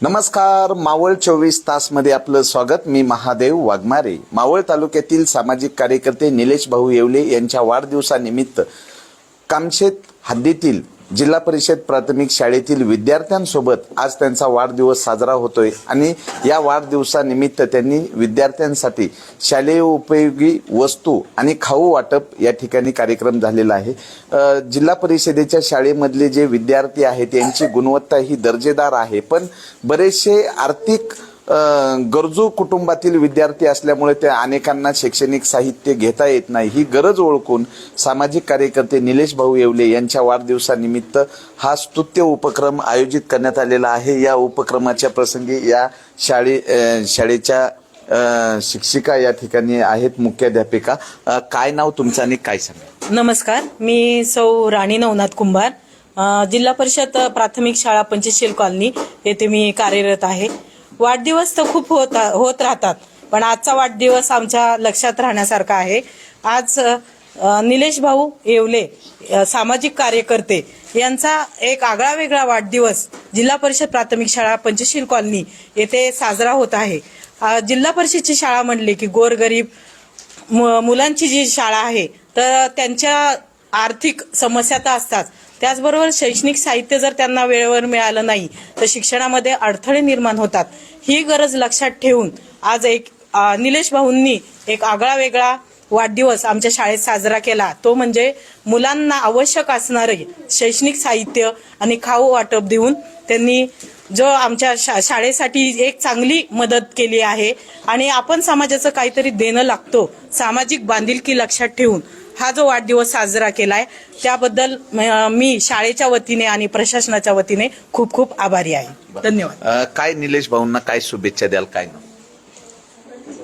नमस्कार मावळ चोवीस तासमध्ये आपलं स्वागत. मी महादेव वाघमारे. मावळ तालुक्यातील सामाजिक कार्यकर्ते निलेश भाऊ येवले यांच्या वाढदिवसानिमित्त कामशेत हद्दीतील जिल्हा परिषद प्राथमिक शाळेतील विद्यार्थ्यांसोबत आज त्यांचा वाढदिवस साजरा होतोय आणि या वाढदिवसानिमित्त त्यांनी विद्यार्थ्यांसाठी शालेय उपयोगी वस्तू आणि खाऊ वाटप या ठिकाणी कार्यक्रम झालेला आहे. जिल्हा परिषदेच्या शाळेमधले जे विद्यार्थी आहेत यांची गुणवत्ता ही दर्जेदार आहे पण बरेचसे आर्थिक गरजू कुटुंबातील विद्यार्थी असल्यामुळे त्या अनेकांना शैक्षणिक साहित्य घेता येत नाही. ही गरज ओळखून सामाजिक कार्यकर्ते निलेश भाऊ येवले यांच्या वाढदिवसानिमित्त हा स्तुत्य उपक्रम आयोजित करण्यात आलेला आहे. या उपक्रमाच्या प्रसंगी या शाळे शाळेच्या शिक्षिका या ठिकाणी आहेत मुख्याध्यापिका. काय नाव तुमचं आणि काय सांगा? नमस्कार. मी सौ राणी नवनाथ कुंभार. जिल्हा परिषद प्राथमिक शाळा पंचशील कॉलनी येथे मी कार्यरत आहे. वाढदिवस तर खूप होत होत राहतात पण आजचा वाढदिवस आमच्या लक्षात राहण्यासारखा आहे. आज निलेश भाऊ येवले सामाजिक कार्यकर्ते यांचा एक आगळा वेगळा वाढदिवस जिल्हा परिषद प्राथमिक शाळा पंचशील कॉलनी येथे साजरा होत आहे. जिल्हा परिषदची शाळा म्हणली की गोरगरीब मुलांची जी शाळा आहे तर त्यांच्या आर्थिक समस्या तर असतात त्याचबरोबर शैक्षणिक साहित्य जर त्यांना वेळेवर मिळालं नाही तर शिक्षणामध्ये अडथळे निर्माण होतात. ही गरज लक्षात ठेवून आज एक निलेश भाऊंनी एक आगळा वेगळा वाढदिवस आमच्या शाळेत साजरा केला. तो म्हणजे मुलांना आवश्यक असणारे शैक्षणिक साहित्य आणि खाऊ वाटप देऊन त्यांनी जो आमच्या शा- शाळेसाठी एक चांगली मदत केली आहे. आणि आपण समाजाचं काहीतरी देणं लागतो. सामाजिक बांधिलकी लक्षात ठेवून हा जो वाढदिवस साजरा केलाय त्याबद्दल म- शाळेच्या वतीने आणि प्रशासनाच्या वतीने खूप खूप आभारी आहे. धन्यवाद. काय निलेश भाऊंना काय शुभेच्छा द्याल काय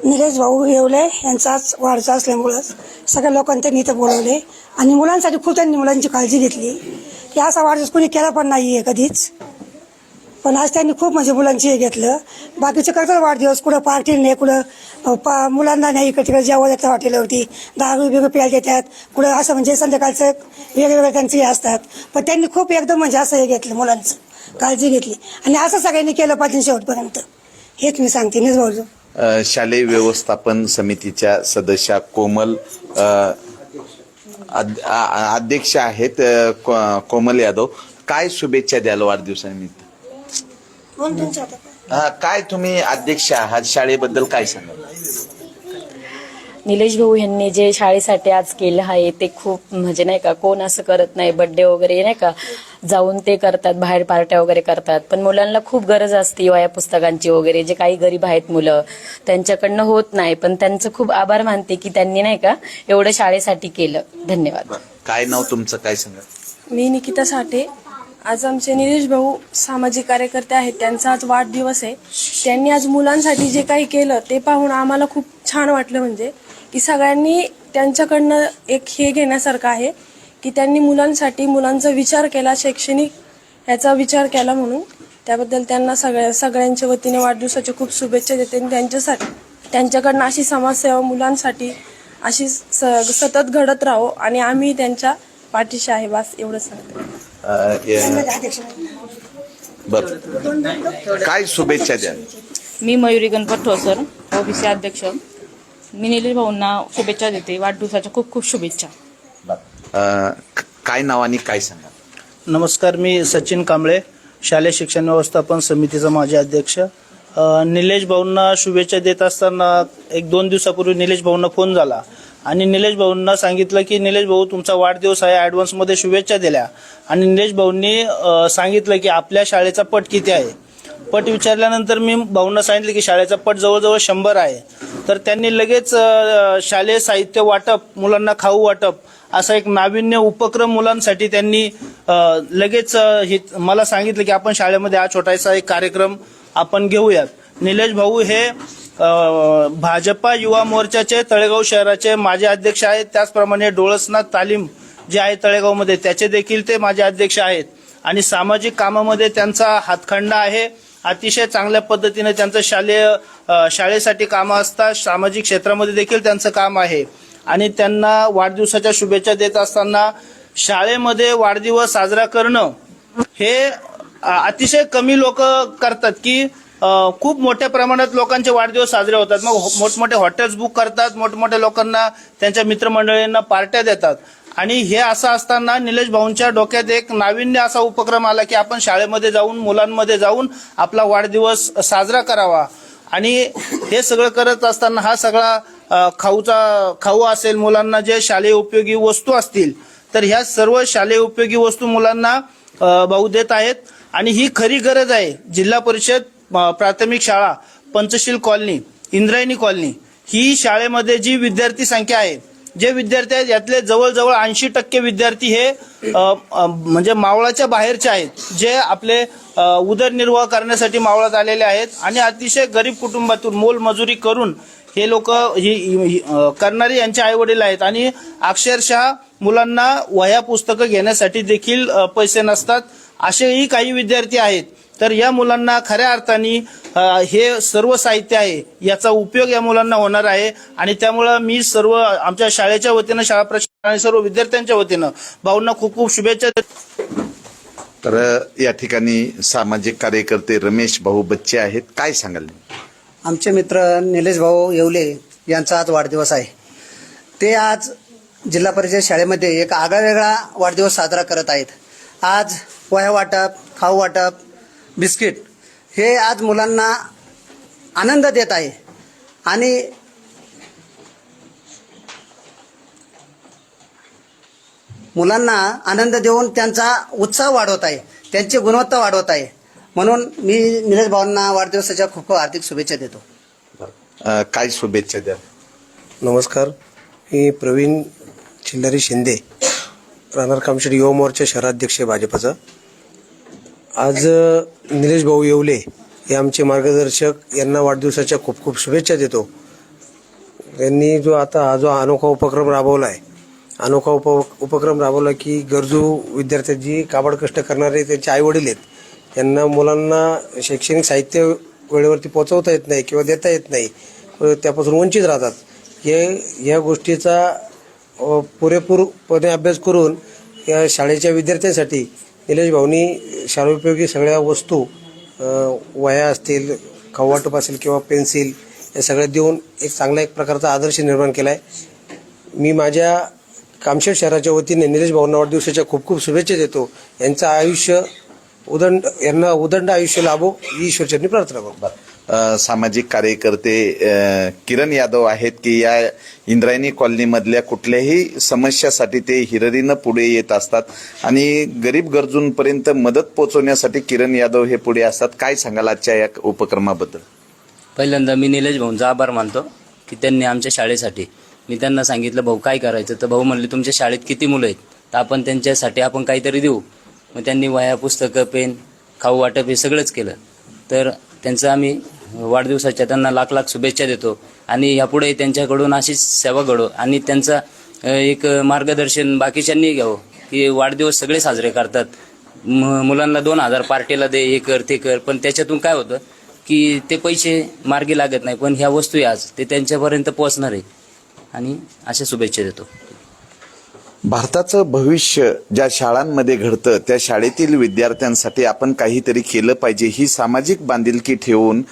निलेश भाऊ येवले यांचाच वाढचा असल्यामुळं सगळ्या लोकांनी त्यांनी इथं बोलवले. आणि मुलांसाठी खूप त्यांनी मुलांची काळजी घेतली. की असा वाढदिवस कोणी केला पण नाही आहे कधीच. पण आज त्यांनी खूप म्हणजे मुलांची हे घेतलं. बाकीचे करतात वाढदिवस कुठं पार्टी नाही कुठं पा मुलांना नाही इकडे तिकडे जेवण देतात हॉटेलवरती. दारू बिरू प्यायला देतात. कुठं असं म्हणजे संध्याकाळचं वेगवेगळे त्यांचे हे असतात. पण त्यांनी खूप एकदम म्हणजे असं हे घेतलं मुलांचं काळजी घेतली. आणि असं सगळ्यांनी केलं पाहिजे शेवटपर्यंत. हेच मी सांगते निज भाऊ शालेय व्यवस्थापन समितीच्या सदस्या कोमल आ- अध्यक्ष आहेत को- कोमल यादव. काय शुभेच्छा द्याल वाढदिवसानिमित्त? हा, काय तुम्ही अध्यक्ष आहात? शाळेबद्दल काय सांगाल? निलेश भाऊ यांनी जे शाळेसाठी आज केलं आहे ते खूप म्हणजे नाही का कोण असं करत नाही बर्थडे वगैरे नाही का जाऊन ते करतात बाहेर पार्ट्या वगैरे करतात. पण मुलांना खूप गरज असते वया पुस्तकांची वगैरे जे काही गरीब आहेत मुलं त्यांच्याकडनं होत नाही. पण त्यांचं खूप आभार मानते की त्यांनी नाही का एवढं शाळेसाठी केलं. धन्यवाद. काय नाव तुमचं? काय सांगा मी निकिता साठे. आज आमचे निलेश भाऊ सामाजिक कार्यकर्ते आहेत त्यांचा आज वाढदिवस आहे. त्यांनी आज मुलांसाठी जे काही केलं ते पाहून आम्हाला खूप छान वाटलं म्हणजे. की सगळ्यांनी त्यांच्याकडनं एक हे घेण्यासारखं आहे की त्यांनी मुलांसाठी मुलांचा विचार केला शैक्षणिक ह्याचा विचार केला म्हणून. त्याबद्दल त्यांना सगळ्या सगळ्यांच्या वतीने वाढदिवसाच्या खूप शुभेच्छा देते. आणि त्यांच्यासाठी त्यांच्याकडनं अशी समाजसेवा मुलांसाठी अशी स सतत घडत राहो आणि आम्ही त्यांच्या पाठीशी आहे बास एवढंच सांगतो. बर. काय शुभेच्छा द्याल मी मयुरी गणपत ठोसर ओबीसी अध्यक्ष. मी निलेश भाऊंना शुभेच्छा देते. वाढदिवसाच्या खूप खूप शुभेच्छा. काय नाव आणि काय सांगा? नमस्कार मी सचिन कांबळे शालेय शिक्षण व्यवस्थापन समितीचा माजी अध्यक्ष. निलेश भाऊंना शुभेच्छा देत असताना एक दोन दिवसापूर्वी निलेश भाऊंना फोन झाला. आणि निलेश भाऊंना सांगितलं की निलेश भाऊ तुमचा वाढदिवस आहे ॲडव्हान्समध्ये शुभेच्छा दिल्या. आणि निलेश भाऊंनी सांगितलं की आपल्या शाळेचा पट किती आहे? पट विचारल्यानंतर मी भाऊंना सांगितलं की शाळेचा पट जवळजवळ शंभर आहे. तर त्यांनी लगेच शालेय साहित्य वाटप मुलांना खाऊ वाटप असा एक नाविन्य उपक्रम मुलांसाठी त्यांनी लगेच हे मला सांगितलं की आपण शाळेमध्ये हा छोटासा एक कार्यक्रम आपण घेऊयात. निलेश भाऊ हे भाजपा युवा मोर्चाचे तळेगाव शहराचे माजी अध्यक्ष आहेत. त्याचप्रमाणे डोळसनाथ तालीम जे आहे तळेगावमध्ये त्याचे देखील ते माझे अध्यक्ष आहेत. आणि सामाजिक कामामध्ये त्यांचा हातखंडा आहे. अतिशय चांगल्या पद्धतीने त्यांचं शालेय शाळेसाठी कामं असतात सामाजिक क्षेत्रामध्ये देखील त्यांचं काम आहे. आणि त्यांना वाढदिवसाच्या शुभेच्छा देत असताना शाळेमध्ये वाढदिवस साजरा करणं हे अतिशय कमी लोक करतात की खूप मोठ्या प्रमाणात लोकांचे वाढदिवस साजरे होतात. मग हो- मोठमोठे हॉटेल्स बुक करतात मोठमोठ्या लोकांना त्यांच्या मित्रमंडळींना पार्ट्या देतात. आणि हे असं असताना निलेश भाऊंच्या डोक्यात एक नाविन्य असा उपक्रम आला की आपण शाळेमध्ये जाऊन मुलांमध्ये जाऊन आपला वाढदिवस साजरा करावा. आणि हे सगळं करत असताना हा सगळा खाऊचा खाऊ असेल मुलांना जे शालेय उपयोगी वस्तू असतील तर ह्या सर्व शालेय उपयोगी वस्तू मुलांना भाऊ देत आहेत. आणि ही खरी गरज आहे. जिल्हा परिषद प्राथमिक शाळा पंचशील कॉलनी इंद्रायणी कॉलनी ही शाळेमध्ये जी विद्यार्थी संख्या आहे जे विद्यार्थी आहेत यातले जवळजवळ ऐंशी टक्के विद्यार्थी हे म्हणजे मावळाच्या बाहेरचे आहेत जे आपले उदरनिर्वाह करण्यासाठी मावळात आलेले आहेत आणि अतिशय गरीब कुटुंबातून मोलमजुरी करून हे लोक ही करणारे यांचे आई वडील आहेत आणि अक्षरशः मुलांना वह्या पुस्तकं घेण्यासाठी देखील पैसे नसतात असेही काही विद्यार्थी आहेत. तर या मुलांना खऱ्या अर्थाने हे सर्व साहित्य आहे याचा उपयोग या मुलांना होणार आहे. आणि त्यामुळं मी सर्व आमच्या शाळेच्या वतीनं शाळा प्रशासन आणि सर्व विद्यार्थ्यांच्या वतीनं भाऊंना खूप खूप शुभेच्छा देतो. तर या ठिकाणी सामाजिक कार्यकर्ते रमेश भाऊ बच्चे आहेत. काय सांगाल? आमचे मित्र निलेश भाऊ येवले यांचा आज वाढदिवस आहे. ते आज जिल्हा परिषद शाळेमध्ये एक आगळावेगळा वाढदिवस साजरा करत आहेत. आज वह्या वाटप खाऊ वाटप बिस्किट. हे आज मुलांना आनंद देत आहे. आणि मुलांना आनंद देऊन त्यांचा उत्साह वाढवत आहे. त्यांची गुणवत्ता वाढवत आहे. म्हणून मी निलेश भाऊंना वाढदिवसाच्या खूप खूप हार्दिक शुभेच्छा देतो. काय शुभेच्छा द्या? नमस्कार. मी प्रवीण चिल्लारी शिंदे राहणार कामशेट युवा मोर्चा शहराध्यक्ष आहे भाजपचा. आज निलेश भाऊ येवले हे आमचे मार्गदर्शक. यांना वाढदिवसाच्या खूप खूप शुभेच्छा देतो. यांनी जो आता हा जो अनोखा उपक्रम राबवला आहे अनोखा उप उपक्रम राबवला की गरजू विद्यार्थ्यांची काबाड कष्ट करणारे त्यांचे आईवडील आहेत. यांना मुलांना शैक्षणिक साहित्य वेळेवरती पोचवता येत नाही किंवा देता येत नाही व त्यापासून वंचित राहतात. हे या गोष्टीचा पुरेपूरपणे अभ्यास करून या शाळेच्या विद्यार्थ्यांसाठी निलेश भाऊनी शाळोपयोगी सगळ्या वस्तू वह्या असतील खाऊ असेल किंवा पेन्सिल हे सगळं देऊन एक चांगला एक प्रकारचा आदर्श निर्माण केला आहे मी माझ्या कामशेट शहराच्या वतीने निलेश भाऊंना वाढदिवसाच्या खूप खूप शुभेच्छा देतो. यांचं आयुष्य उदंड यांना उदंड आयुष्य लाभो ही ईश्वरचरणी प्रार्थना करतो सामाजिक कार्यकर्ते किरण यादव आहेत की या इंद्रायणी कॉलनीमधल्या कुठल्याही समस्यासाठी ते हिररीनं पुढे येत असतात. आणि गरीब गरजूंपर्यंत मदत पोहोचवण्यासाठी किरण यादव हे पुढे असतात. काय सांगाल आजच्या या उपक्रमाबद्दल? पहिल्यांदा मी निलेश भाऊंचा आभार मानतो की त्यांनी आमच्या शाळेसाठी मी त्यांना सांगितलं भाऊ काय करायचं? तर भाऊ म्हणले तुमच्या शाळेत किती मुलं आहेत? तर आपण त्यांच्यासाठी आपण काहीतरी देऊ. मग त्यांनी वह्या पुस्तकं पेन खाऊ वाटप हे सगळंच केलं. तर त्यांचं आम्ही वाढदिवसाच्या त्यांना लाख लाख शुभेच्छा देतो. आणि यापुढे त्यांच्याकडून अशीच सेवा घडो. आणि त्यांचा एक मार्गदर्शन बाकीच्यांनी घ्यावं की वाढदिवस सगळे साजरे करतात. म- मुलांना दोन हजार पार्टीला दे हे कर ते कर. पण त्याच्यातून काय होतं की ते पैसे मार्गी लागत नाही. पण ह्या वस्तू आज ते त्यांच्यापर्यंत पोहोचणार आहे. आणि अशा शुभेच्छा देतो. भारताचं भविष्य ज्या शाळांमध्ये घडतं त्या शाळेतील विद्यार्थ्यांसाठी आपण काहीतरी केलं पाहिजे ही सामाजिक बांधिलकी ठेवून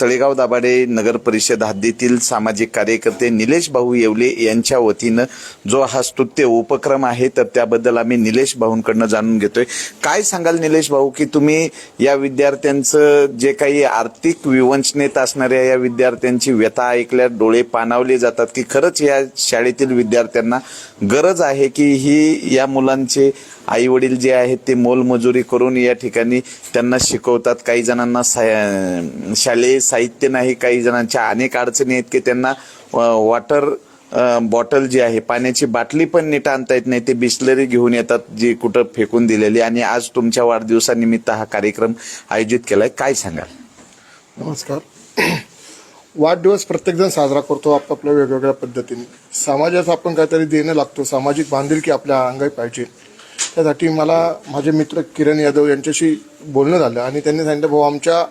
तळेगाव दाभाडे नगर परिषद हद्दीतील सामाजिक कार्यकर्ते निलेश भाऊ येवले यांच्या वतीनं जो हा स्तुत्य उपक्रम आहे तर त्याबद्दल आम्ही निलेश भाऊंकडनं जाणून घेतोय. काय सांगाल निलेश भाऊ की तुम्ही या विद्यार्थ्यांचं जे काही आर्थिक विवंचनेत असणाऱ्या या विद्यार्थ्यांची व्यथा ऐकल्या डोळे पाणावले जातात की खरंच या शाळेतील विद्यार्थ्यांना गरज आहे की ही या मुलांचे आई वडील जे आहेत ते मोलमजुरी करून या ठिकाणी त्यांना शिकवतात काही जणांना शालेय साहित्य नाही काही जणांच्या अनेक अडचणी आहेत की त्यांना वॉटर बॉटल जी आहे पाण्याची बाटली पण नीट आणता येत नाही ते बिस्लरी घेऊन येतात जी कुठं फेकून दिलेली. आणि आज तुमच्या वाढदिवसानिमित्त हा कार्यक्रम आयोजित केलाय. काय सांगाल? नमस्कार. वाढदिवस प्रत्येकजण साजरा करतो आपापल्या वेगवेगळ्या पद्धतीने. समाजात आपण काहीतरी देणं लागतो सामाजिक बांधिलकी आपल्या अंगाई पाहिजे. त्यासाठी मला माझे मित्र किरण यादव यांच्याशी बोलणं झालं आणि त्यांनी सांगितलं भाऊ आमच्या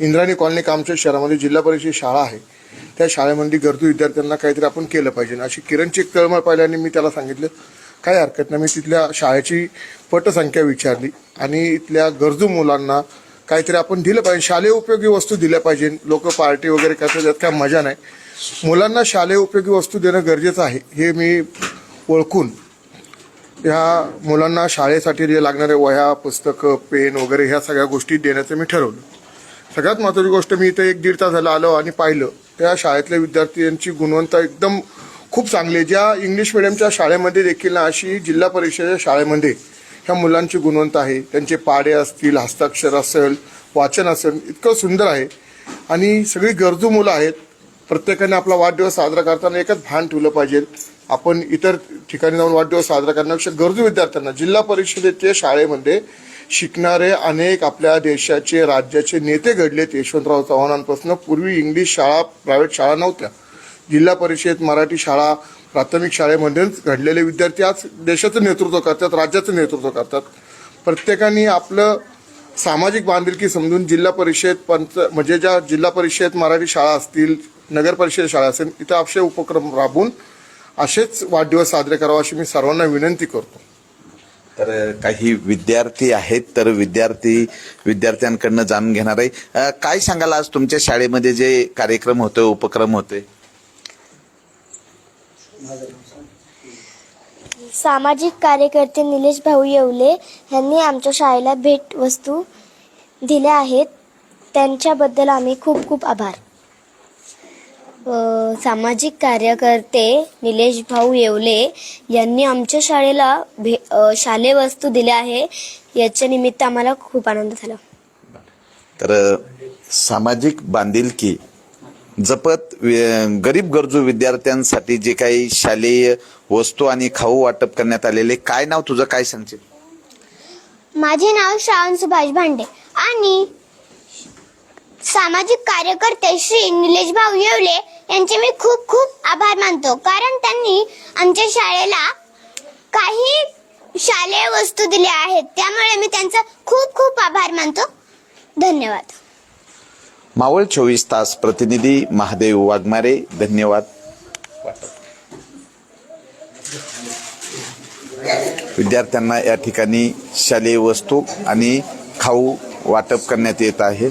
इंद्राणी कॉलनी कामच्या शहरामध्ये जिल्हा परिषद शाळा आहे. त्या शाळेमध्ये गरजू विद्यार्थ्यांना काहीतरी आपण केलं पाहिजे. अशी किरणची एक तळमळ पाहिल्याने मी त्याला सांगितलं काही हरकत नाही. मी तिथल्या शाळेची पटसंख्या विचारली आणि इथल्या गरजू मुलांना काहीतरी आपण दिलं पाहिजे. शालेय उपयोगी वस्तू दिल्या पाहिजे. लोक पार्टी वगैरे करतात त्यात काय मजा नाही. मुलांना शालेय उपयोगी वस्तू देणं गरजेचं आहे हे मी ओळखून ह्या मुलांना शाळेसाठी जे लागणारे वह्या पुस्तकं पेन वगैरे ह्या सगळ्या गोष्टी देण्याचं मी ठरवलं. सगळ्यात महत्त्वाची गोष्ट मी इथे एक दीड तास झाला आलो आणि पाहिलं. त्या शाळेतल्या विद्यार्थ्यांची गुणवत्ता एकदम खूप चांगली आहे. ज्या इंग्लिश मिडियमच्या शाळेमध्ये देखील ना अशी जिल्हा परिषदेच्या शाळेमध्ये ह्या मुलांची गुणवत्ता आहे. त्यांचे पाडे असतील हस्ताक्षर असेल वाचन असेल इतकं सुंदर आहे. आणि सगळी गरजू मुलं आहेत. प्रत्येकाने आपला वाढदिवस साजरा करताना एकच भान ठेवलं पाहिजे. आपण इतर ठिकाणी जाऊन वाढदिवस साजरा करण्यापेक्षा गरजू विद्यार्थ्यांना जिल्हा परिषदेच्या शाळेमध्ये शिकणारे अनेक आपल्या देशाचे राज्याचे नेते घडलेत यशवंतराव चव्हाणांपासून. पूर्वी इंग्लिश शाळा प्रायव्हेट शाळा नव्हत्या. जिल्हा परिषद मराठी शाळा प्राथमिक शाळेमध्येच घडलेले विद्यार्थी आज देशाचं नेतृत्व करतात राज्याचं नेतृत्व करतात. प्रत्येकाने आपलं सामाजिक बांधिलकी समजून जिल्हा परिषद पंच म्हणजे ज्या जिल्हा परिषद मराठी शाळा असतील नगर परिषद शाळा असेल इथं असे उपक्रम राबवून असेच वाढदिवस साजरे करावा अशी मी सर्वांना विनंती करतो. तर काही विद्यार्थी आहेत तर विद्यार्थी विद्यार्थ्यांकडनं जाणून घेणार आहे. काय सांगाल आज तुमच्या शाळेमध्ये जे कार्यक्रम होते उपक्रम होते सामाजिक कार्यकर्ते निलेश भाऊ येवले यांनी आमच्या शाळेला भेट वस्तू दिल्या आहेत. त्यांच्याबद्दल आम्ही खूप खूप आभार. सामाजिक कार्यकर्ते निलेश भाऊ येवले यांनी आमच्या शाळेला भे शालेय वस्तू दिल्या आहे. याच्या निमित्त आम्हाला खूप आनंद झाला. तर सामाजिक बांधिलकी जपत गरीब गरजू विद्यार्थ्यांसाठी जे काही शालेय वस्तू आणि खाऊ वाटप करण्यात आलेले काय नाव तुझं? काय सांगशील? माझे नाव श्रावण सुभाष भांडे आणि सामाजिक कार्यकर्ते श्री निलेश भाऊ येवले यांचे मी खूप खूप आभार मानतो. कारण त्यांनी आमच्या शाळेला काही शालेय वस्तू दिल्या आहेत. त्यामुळे मी त्यांचा खूप खूप आभार मानतो. धन्यवाद. मावळ चोवीस तास प्रतिनिधी महादेव वाघमारे धन्यवाद. विद्यार्थ्यांना या ठिकाणी शालेय वस्तू आणि खाऊ वाटप करण्यात येत आहे.